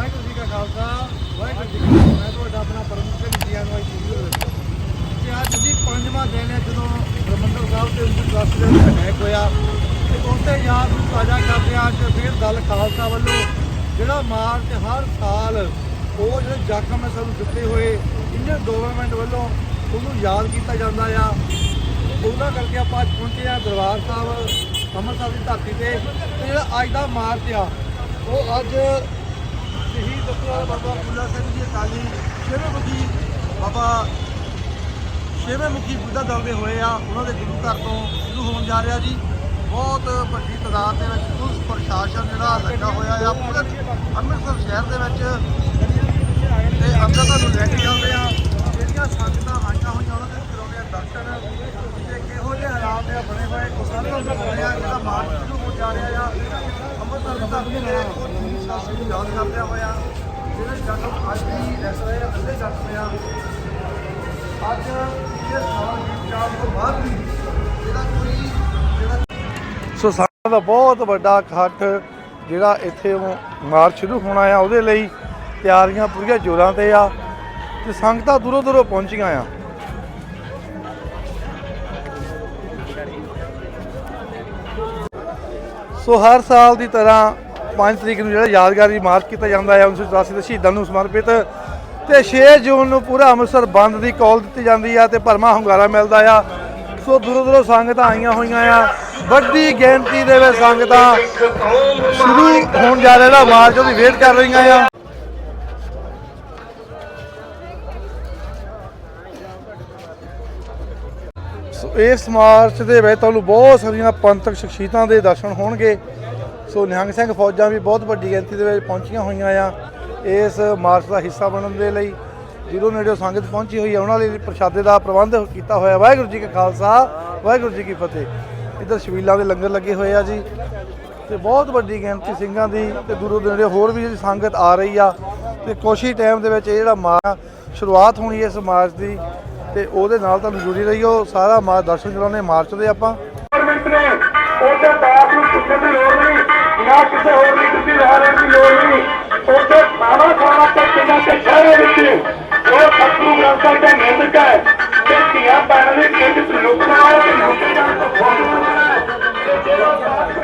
ਵਾਹਿਗੁਰੂ ਜੀ ਕਾ ਖਾਲਸਾ, ਵਾਹਿਗੁਰੂ ਜੀ ਕੀ ਫਤਿਹ। ਮੈਂ ਤੁਹਾਡਾ ਆਪਣਾ ਪਰਮ ਸਿੰਘ ਜੀਆਂ ਨੂੰ ਅੱਜ ਵੀਡੀਓ ਤੇ ਅੱਜ ਜੀ ਪੰਜਵਾਂ ਦਿਨ ਹੈ ਜਦੋਂ ਹਰਮੰਦਰ ਸਾਹਿਬ ਤੇ ਉਸ ਟਰਸਟ ਦੇ ਵਿੱਚ ਅਟੈਕ ਹੋਇਆ। ਤੇ ਉਸੇ ਯਾਦ ਨੂੰ ਤਾਜ਼ਾ ਕਰਦੇ ਹਾਂ ਅੱਜ ਫਿਰ ਦਲ ਖਾਲਸਾ ਵੱਲੋਂ, ਜਿਹੜਾ ਮਾਰਚ ਹਰ ਸਾਲ ਉਹ ਜਿਹੜੇ ਜ਼ਖਮ ਹੈ ਸਾਨੂੰ ਦਿੱਤੇ ਹੋਏ ਇੰਡੀਅਨ ਗਵਰਨਮੈਂਟ ਵੱਲੋਂ ਉਹਨੂੰ ਯਾਦ ਕੀਤਾ ਜਾਂਦਾ ਆ। ਉਹਨਾਂ ਕਰਕੇ ਆਪਾਂ ਅੱਜ ਪਹੁੰਚੇ ਆ ਦਰਬਾਰ ਸਾਹਿਬ, ਅੰਮ੍ਰਿਤਸਰ ਦੀ ਧਰਤੀ ਤੇ। ਤੇ ਜਿਹੜਾ ਅੱਜ ਦਾ ਮਾਰਚ ਆ ਉਹ ਅੱਜ ਸ਼ਹੀਦ ਡਾਕਟਰ ਬਾਬਾ ਫੁੱਲਾ ਸਿੰਘ ਜੀ ਅਕਾਲੀ ਛੇਵੇਂ ਮੁਖੀ ਬਾਬਾ ਛੇਵੇਂ ਮੁਖੀ ਬੁੱਢਾ ਦਲਦੇ ਹੋਏ ਆ, ਉਹਨਾਂ ਦੇ ਗੁਰੂ ਘਰ ਤੋਂ ਸ਼ੁਰੂ ਹੋਣ ਜਾ ਰਿਹਾ ਜੀ। ਬਹੁਤ ਵੱਡੀ ਤਾਦਾਦ ਦੇ ਵਿੱਚ ਪੁਲਿਸ ਪ੍ਰਸ਼ਾਸਨ ਜਿਹੜਾ ਲੱਗਾ ਹੋਇਆ ਆ, ਪੂਰੇ ਅੰਮ੍ਰਿਤਸਰ ਸ਼ਹਿਰ ਦੇ ਵਿੱਚ। ਤੇ ਅੰਦਰ ਤੁਹਾਨੂੰ ਲੈ ਕੇ ਜਾਂਦੇ ਆ। ਜਿਹੜੀਆਂ ਸੰਗਤਾਂ ਆਈਆਂ ਹੋਈਆਂ, ਉਹਨਾਂ ਦੇ ਕਰਾਉਂਦੇ ਆ ਦਰਸ਼ਨ ਤੇ ਕਿਹੋ ਜਿਹੇ ਹਾਲਾਤ ਆ, ਬਣੇ ਹੋਏ ਉਹ ਸਾਰੇ ਤੁਹਾਨੂੰ ਆ ਜਿਹੜਾ ਮਾਰਚ ਸ਼ੁਰੂ ਹੋ ਜਾ ਰਿਹਾ ਆ। ਅੰਮ੍ਰਿਤਸਰ ਦੀ ਧਰਤੀ ਨੂੰ ਯਾਦ ਕਰਦਿਆਂ ਹੋਇਆ ਜਿਹੜੇ ਜਨਮ ਅੱਜ ਵੀ ਦੱਸ ਰਹੇ ਆ ਅੱਧੇ ਜਨਮ ਅੱਜ ਇਹ ਸਾਲ ਜਾਣ ਤੋਂ ਬਾਅਦ ਵੀ ਜਿਹੜਾ ਕੋਈ ਜਿਹੜਾ ਸੋ ਸਾਡਾ ਦਾ ਬਹੁਤ ਵੱਡਾ ਇਕੱਠ ਜਿਹੜਾ ਇੱਥੇ ਮਾਰਚ ਸ਼ੁਰੂ ਹੋਣਾ ਆ, ਉਹਦੇ ਲਈ ਤਿਆਰੀਆਂ ਪੂਰੀਆਂ ਜ਼ੋਰਾਂ ਤੇ ਆ ਤੇ ਸੰਗਤਾਂ ਦੂਰੋਂ ਦੂਰੋਂ ਪਹੁੰਚੀਆਂ ਆ। ਸੋ ਹਰ ਸਾਲ ਦੀ ਤਰ੍ਹਾਂ 5 ਤਰੀਕ ਨੂੰ ਜਿਹੜਾ ਯਾਦਗਾਰੀ ਮਾਰਚ ਕੀਤਾ ਜਾਂਦਾ ਹੈ 1984 ਦੇ ਸ਼ਹੀਦਾਂ ਨੂੰ ਸਮਰਪਿਤ। ਤੇ 6 ਜੂਨ ਨੂੰ ਪੂਰਾ ਅੰਮ੍ਰਿਤਸਰ ਬੰਦ ਦੀ ਕਾਲ ਦਿੱਤੀ ਜਾਂਦੀ ਆ ਤੇ ਭਰਮਾ ਹੁੰਗਾਰਾ ਮਿਲਦਾ ਆ। ਸੋ ਦੂਰੋਂ ਦੂਰੋਂ ਸੰਗਤਾਂ ਆਈਆਂ ਹੋਈਆਂ ਆ। ਵੱਡੀ ਗਿਣਤੀ ਦੇ ਵਿੱਚ ਸੰਗਤਾਂ ਸ਼ੁਰੂ ਹੋਣ ਜਾ ਰਿਹਾ ਮਾਰਚ ਉਹਦੀ ਵੇਟ ਕਰ ਰਹੀਆਂ ਆ। ਸੋ ਇਸ ਮਾਰਚ ਦੇ ਵਿੱਚ ਤੁਹਾਨੂੰ ਬਹੁਤ ਸਾਰੀਆਂ ਪੰਥਕ ਸ਼ਖਸੀਅਤਾਂ ਦੇ ਦਰਸ਼ਨ ਹੋਣਗੇ। ਸੋ ਨਿਹੰਗ ਸਿੰਘ ਫੌਜਾਂ ਵੀ ਬਹੁਤ ਵੱਡੀ ਗਿਣਤੀ ਦੇ ਵਿੱਚ ਪਹੁੰਚੀਆਂ ਹੋਈਆਂ ਆ। ਇਸ ਮਾਰਚ ਦਾ ਹਿੱਸਾ ਬਣਨ ਦੇ ਲਈ ਜਦੋਂ ਨੇੜੇ ਸੰਗਤ ਪਹੁੰਚੀ ਹੋਈ ਹੈ ਉਹਨਾਂ ਲਈ ਪ੍ਰਸ਼ਾਦੇ ਦਾ ਪ੍ਰਬੰਧ ਕੀਤਾ ਹੋਇਆ। ਵਾਹਿਗੁਰੂ ਜੀ ਕਾ ਖਾਲਸਾ, ਵਾਹਿਗੁਰੂ ਜੀ ਕੀ ਫਤਿਹ। ਇੱਧਰ ਸ਼ਬੀਲਾਂ ਦੇ ਲੰਗਰ ਲੱਗੇ ਹੋਏ ਆ ਜੀ। ਤੇ ਬਹੁਤ ਵੱਡੀ ਗਿਣਤੀ ਸਿੰਘਾਂ ਦੀ ਤੇ ਦੂਰੋਂ ਨੇੜੇ ਹੋਰ ਵੀ ਜਿਹੜੀ ਸੰਗਤ ਆ ਰਹੀ ਆ। ਤੇ ਕੁਛ ਹੀ ਟਾਈਮ ਦੇ ਵਿੱਚ ਇਹ ਜਿਹੜਾ ਮਾਰ ਸ਼ੁਰੂਆਤ ਹੋਣੀ ਇਸ ਮਾਰਚ ਦੀ। ਤੇ ਉਹਦੇ ਨਾਲ ਤੁਹਾਨੂੰ ਜੁੜੀ ਰਹੀਓ ਸਾਰਾ ਮਾਰ ਦਰਸ਼ਨ ਕਰਾਉਣੇ ਮਾਰਚ ਦੇ ਆਪਾਂ। ਉਹਦੇ ਬਾਪ ਨੂੰ ਪੁੱਛਣ ਦੀ ਲੋੜ ਨਹੀਂ, ਨਾ ਕਿਸੇ ਹੋਰ ਦੀ ਰਾਹ ਲੈਣ ਦੀ ਲੋੜ ਨਹੀਂ। ਉਹਦੇ ਖਾਣਾ ਖਾਣਾ ਤੱਕ ਨਾ ਤੇ ਸ਼ਹਿਰੇ ਵਿੱਚ ਉਹ ਸਤਿਗੁਰੂ ਗ੍ਰੰਥ ਸਾਹਿਬ ਦਾ ਨਿੰਦਕ ਹੈ। ਤੇ ਧੀਆਂ ਪੈਣ ਦੇ ਕਿੰਜ ਚ ਲੁਕਣਾ ਹੈ ਤੇ ਲੁਕੇ ਜਾਣ ਫੋਨ ਤੇ ਜਿਹੜਾ ਸਾਥ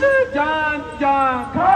ਜਿੰਦ ਜਿੰਦ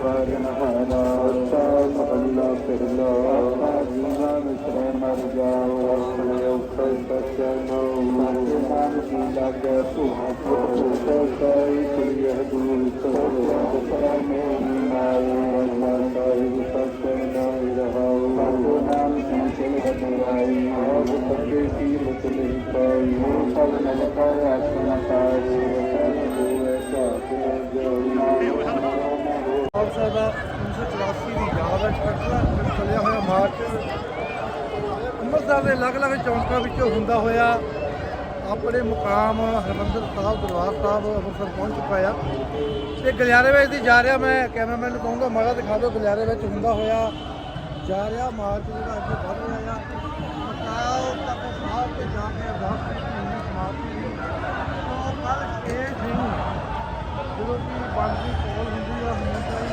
ਦਸ ਸਵਾਰ ਨਹਾਰਾ ਸਾ ਮਹੱਲਾ ਫਿਰਲਾ ਜੀਵਾ ਵਿਚਰੇ ਮਰ ਜਾਓ ਆਪਣੇ ਉੱਪਰ ਸਚਨੋ ਨਾਮ ਕੀ ਲਾਗੇ ਤੂੰ ਸੋ ਸਾਈ ਕੁਲੀਆ ਦੂਰ ਕਰੋ ਪਰਮੇ ਨਾਏ ਮਾਤਾਈ ਸਚਨਾਈ ਰਹਾਉ ਨਾਮ ਸੰਚਲ ਬਦਲਾਈ ਆਪ ਸਭੇ ਕੀ ਮੁਤਲੀ ਪਾਈ ਸਭ ਨਲ ਆਪ ਸਾਹਿਬ ਦਾ 1984 ਦੀ ਯਾਦ ਵਿੱਚ ਕੱਟਦਾ ਚੱਲਿਆ ਹੋਇਆ ਮਾਰਚ। ਅੰਮ੍ਰਿਤਸਰ ਦੇ ਅਲੱਗ-ਅਲੱਗ ਚੌਂਕਾਂ ਵਿੱਚੋਂ ਹੁੰਦਾ ਹੋਇਆ ਆਪਣੇ ਮੁਕਾਮ ਹਰਮੰਦਰ ਸਾਹਿਬ, ਦਰਬਾਰ ਸਾਹਿਬ ਅੰਮ੍ਰਿਤਸਰ ਪਹੁੰਚ ਚੁੱਕਾ ਆ। ਤੇ ਗਲਿਆਰੇ ਵਿੱਚ ਦੀ ਜਾ ਰਿਹਾ, ਮੈਂ ਕੈਮਰਾਮੈਨ ਨੂੰ ਕਹੂੰਗਾ, ਮਾੜਾ ਦਿਖਾ ਦਿਓ, ਗਲਿਆਰੇ ਵਿੱਚ ਹੁੰਦਾ ਹੋਇਆ ਜਾ ਰਿਹਾ ਮਾਰਚ ਜਿਹੜਾ ਅੱਗੇ ਵੱਧ ਰਿਹਾ ਆ। ਮਕਾਓ ਤੱਕ ਸਾਹਿਬ ਤੇ ਜਾ ਕੇ ਅਰਦਾਸ ਕੀਤੀ ਸਮਾਪਤੀ ਤੋਂ ਕੱਲ 6 ਜੂਨ ਜਦੋਂ ਕਿ ਬਣਦੀ ਕੋਲ ਹੁੰਦੀ ਆ ਹਮੇਸ਼ਾ ਹੀ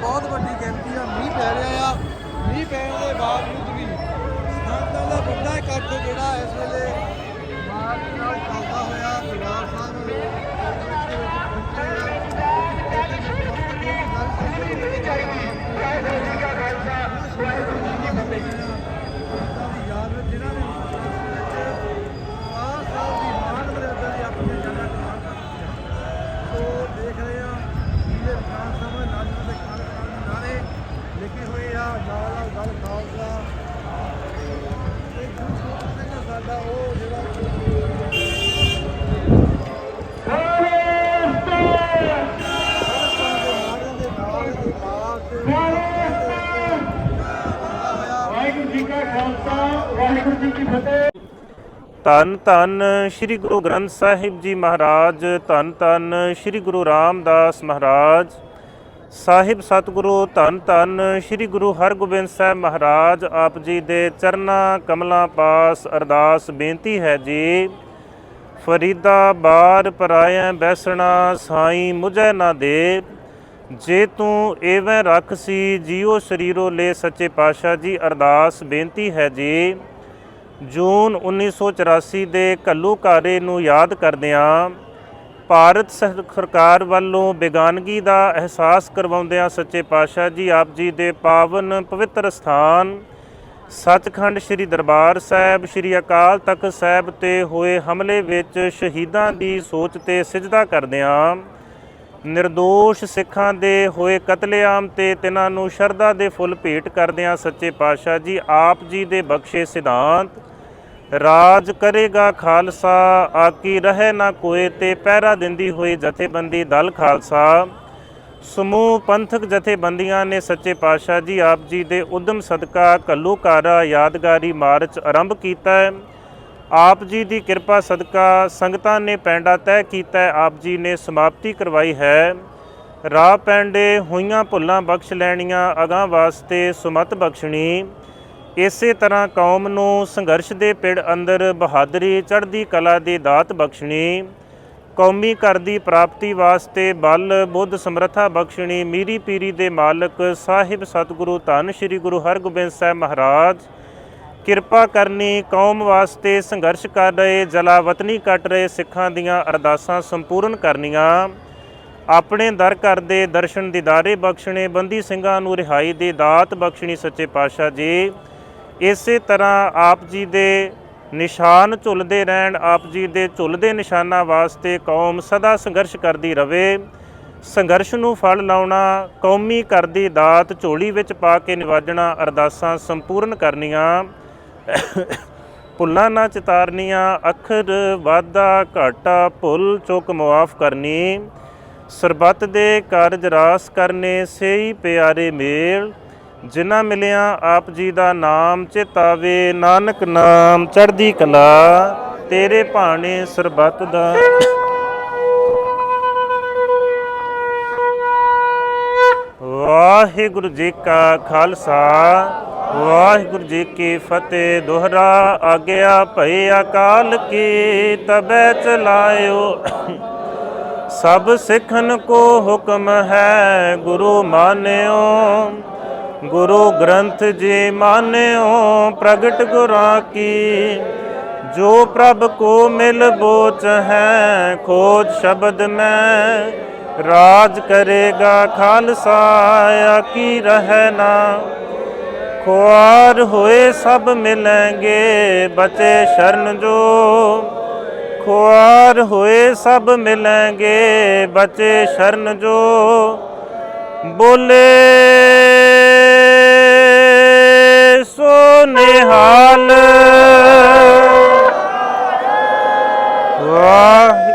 ਬਹੁਤ ਵੱਡੀ ਗਿਣਤੀ ਆ ਮੀਂਹ ਪੈ ਰਿਹਾ ਆ ਮੀਂਹ ਪੈਣ ਦੇ ਬਾਵਜੂਦ ਵੀ ਸੰਗਤਾਂ ਦਾ ਜਿਹੜਾ ਇਸ ਵੇਲੇ ਮਾਰਚ ਨਾਲ ਚੱਲਦਾ ਹੋਇਆ ਦਰਬਾਰ ਸਾਹਿਬ ਦੇ ਵਿੱਚ ਪਹੁੰਚੇ ਆ ਲਿਖੇ ਹੋਏ ਆ ਨਾਲ ਨਾਲ ਗੱਲ ਖਾਲਸਾ ਤੇ ਗੁਰੂ ਗੋਬਿੰਦ ਸਿੰਘ ਸਾਡਾ ਉਹ ਜਿਹੜਾ ਵਾਹਿਗੁਰੂ ਜੀ ਕਾ ਖਾਲਸਾ ਵਾਹਿਗੁਰੂ ਜੀ ਕੀ ਫਤਿਹ ਧੰਨ ਧੰਨ ਸ੍ਰੀ ਗੁਰੂ ਗ੍ਰੰਥ ਸਾਹਿਬ ਜੀ ਮਹਾਰਾਜ, ਧੰਨ ਧੰਨ ਸ੍ਰੀ ਗੁਰੂ ਰਾਮਦਾਸ ਮਹਾਰਾਜ। ਸਾਹਿਬ ਸਤਿਗੁਰੂ, ਧੰਨ ਧੰਨ ਸ੍ਰੀ ਗੁਰੂ ਹਰਗੋਬਿੰਦ ਸਾਹਿਬ ਮਹਾਰਾਜ, ਆਪ ਜੀ ਦੇ ਚਰਨਾਂ ਕਮਲਾਂ ਪਾਸ ਅਰਦਾਸ ਬੇਨਤੀ ਹੈ ਜੀ। ਫਰੀਦਾ ਬਾਰ ਪਰਾਇਐ ਬੈਸਣਾ ਸਾਈ ਮੁਝੈ ਨਾ ਦੇ। ਜੇ ਤੂੰ ਐਵੇਂ ਰੱਖ ਸੀ, ਜੀਉ ਸਰੀਰੋ ਲੈ ਸੱਚੇ ਪਾਤਸ਼ਾਹ ਜੀ, ਅਰਦਾਸ ਬੇਨਤੀ ਹੈ ਜੀ। ਜੂਨ 1984 ਦੇ ਘੱਲੂਕਾਰੇ ਨੂੰ ਯਾਦ ਕਰਦਿਆਂ ਭਾਰਤ ਸਰ- ਸਰਕਾਰ ਵੱਲੋਂ ਬੇਗਾਨਗੀ ਦਾ ਅਹਿਸਾਸ ਕਰਵਾਉਂਦਿਆਂ ਸੱਚੇ ਪਾਤਸ਼ਾਹ ਜੀ ਆਪ ਜੀ ਦੇ ਪਾਵਨ ਪਵਿੱਤਰ ਸਥਾਨ, ਸੱਚਖੰਡ ਸ੍ਰੀ ਦਰਬਾਰ ਸਾਹਿਬ, ਸ੍ਰੀ ਅਕਾਲ ਤਖਤ ਸਾਹਿਬ ਤੇ ਹੋਏ ਹਮਲੇ ਵਿੱਚ ਸ਼ਹੀਦਾਂ ਦੀ ਸੋਚ ਤੇ ਸਿਜਦਾ ਕਰਦਿਆਂ ਨਿਰਦੋਸ਼ ਸਿੱਖਾਂ ਦੇ ਹੋਏ ਕਤਲੇਆਮ ਤੇ ਤਿਨਾਂ ਨੂੰ ਸ਼ਰਧਾ ਦੇ ਫੁੱਲ ਭੇਟ ਕਰਦਿਆਂ ਸੱਚੇ ਪਾਤਸ਼ਾਹ ਜੀ ਆਪ ਜੀ ਦੇ ਬਖਸ਼ੇ ਸਿਧਾਂਤ ਰਾਜ ਕਰੇਗਾ ਖਾਲਸਾ, ਆਕੀ ਰਹੇ ਨਾ ਕੋਏ ਤੇ ਪਹਿਰਾ ਦਿੰਦੀ ਹੋਈ ਜਥੇਬੰਦੀ ਦਲ ਖਾਲਸਾ। ਸਮੂਹ ਪੰਥਕ ਜਥੇਬੰਦੀਆਂ ਨੇ ਸੱਚੇ ਪਾਤਸ਼ਾਹ ਜੀ ਆਪ ਜੀ ਦੇ ਉਦਮ ਸਦਕਾ ਘੱਲੂਘਾਰਾ ਯਾਦਗਾਰੀ ਮਾਰਚ ਆਰੰਭ ਕੀਤਾ ਹੈ। ਆਪ ਜੀ ਦੀ ਕਿਰਪਾ ਸਦਕਾ ਸੰਗਤਾਂ ਨੇ ਪੈਂਡਾ ਤੈਅ ਕੀਤਾ ਹੈ। ਆਪ ਜੀ ਨੇ ਸਮਾਪਤੀ ਕਰਵਾਈ ਹੈ। ਰਾਹ ਪੈਂਡੇ ਹੋਈਆਂ ਭੁੱਲਾਂ ਬਖਸ਼ ਲੈਣੀਆਂ ਅਗਾਂ ਵਾਸਤੇ ਸੁਮਤ ਬਖਸ਼ਣੀ। ਇਸੇ ਤਰ੍ਹਾਂ ਕੌਮ ਨੂੰ ਸੰਘਰਸ਼ ਦੇ ਪਿੜ ਅੰਦਰ ਬਹਾਦਰੀ ਚੜ੍ਹਦੀ ਕਲਾ ਦੀ ਦਾਤ ਬਖਸ਼ਣੀ, ਕੌਮੀ ਘਰ ਦੀ ਪ੍ਰਾਪਤੀ ਵਾਸਤੇ ਬਲ, ਬੁੱਧ ਸਮਰੱਥਾ ਬਖਸ਼ਣੀ, ਮੀਰੀ ਪੀਰੀ ਦੇ ਮਾਲਕ ਸਾਹਿਬ ਸਤਿਗੁਰੂ ਧੰਨ ਸ੍ਰੀ ਗੁਰੂ ਹਰਗੋਬਿੰਦ ਸਾਹਿਬ ਮਹਾਰਾਜ। ਕਿਰਪਾ ਕਰਨੀ ਕੌਮ ਵਾਸਤੇ ਸੰਘਰਸ਼ ਕਰ ਰਹੇ, ਜਲਾਵਤਨੀ ਕੱਟ ਰਹੇ ਸਿੱਖਾਂ ਦੀਆਂ ਅਰਦਾਸਾਂ ਸੰਪੂਰਨ ਕਰਨੀਆਂ। ਆਪਣੇ ਦਰ ਘਰ ਦੇ ਦਰਸ਼ਨ ਦੀਦਾਰੇ ਬਖਸ਼ਣੇ, ਬੰਦੀ ਸਿੰਘਾਂ ਨੂੰ ਰਿਹਾਈ ਦੀ ਦਾਤ ਬਖਸ਼ਣੀ ਸੱਚੇ ਪਾਤਸ਼ਾਹ ਜੀ। ਇਸੇ ਤਰ੍ਹਾਂ ਆਪ ਜੀ ਦੇ ਨਿਸ਼ਾਨ ਝੁੱਲਦੇ ਰਹਿਣ, ਆਪ ਜੀ ਦੇ ਝੁੱਲਦੇ ਨਿਸ਼ਾਨਾਂ ਵਾਸਤੇ ਕੌਮ ਸਦਾ ਸੰਘਰਸ਼ ਕਰਦੀ ਰਵੇ। ਸੰਘਰਸ਼ ਨੂੰ ਫਲ ਲਾਉਣਾ, ਕੌਮੀ ਕਰਦੀ ਦਾਤ ਝੋਲੀ ਵਿੱਚ ਪਾ ਕੇ ਨਿਵਾਜਣਾ, ਅਰਦਾਸਾਂ ਸੰਪੂਰਨ ਕਰਨੀਆਂ। ਭੁੱਲਾਂ ਨਾ ਚਿਤਾਰਨੀਆਂ, ਅੱਖਰ ਵਾਧਾ ਘਾਟਾ, ਭੁੱਲ ਚੁੱਕ ਮੁਆਫ ਕਰਨੀ। ਸਰਬੱਤ ਦੇ ਕਾਰਜ ਰਾਸ ਕਰਨੇ ਸਹੀ ਪਿਆਰੇ ਮੇਲ। ਜਿਨ੍ਹਾਂ ਮਿਲਿਆ ਆਪ ਜੀ ਦਾ ਨਾਮ ਚਿਤਾਵੇ, ਨਾਨਕ ਨਾਮ ਚੜ੍ਹਦੀ ਕਲਾ, ਤੇਰੇ ਭਾਣੇ ਸਰਬੱਤ ਦਾ। ਵਾਹਿਗੁਰੂ ਜੀ ਕਾ ਖਾਲਸਾ, ਵਾਹਿਗੁਰੂ ਜੀ ਕੀ ਫਤਿਹ। ਦੁਹਰਾ ਆਗਿਆ ਭਈ ਅਕਾਲ ਕੀ ਤਬੈ ਚਲਾਇਓ। ਸਭ ਸਿੱਖਨ ਕੋ ਹੁਕਮ ਹੈ, ਗੁਰੂ ਮਾਨਿਓ। ਗੁਰੂ ਗ੍ਰੰਥ ਜੀ ਮਾਨਿਓ, ਪ੍ਰਗਟ ਗੁਰਾਂ ਕੀ। ਜੋ ਪ੍ਰਭ ਕੋ ਮਿਲ ਬੋਚ ਹੈ, ਖੋਜ ਸ਼ਬਦ ਮੈਂ। ਰਾਜ ਕਰੇਗਾ ਖਾਲਸਾ ਕੀ ਰਹਿਨਾ ਖੁਆਰ ਹੋਏ ਸਭ ਮਿਲेंगे ਬਚੇ ਸ਼ਰਨ ਜੋ। ਖੁਆਰ ਹੋਏ ਸਭ ਮਿਲेंगे ਬਚੇ ਸ਼ਰਨ ਜੋ। ਬੋਲੇ ਸੋ ਨਿਹਾਲ ਵਾਹਿਗੁਰੂ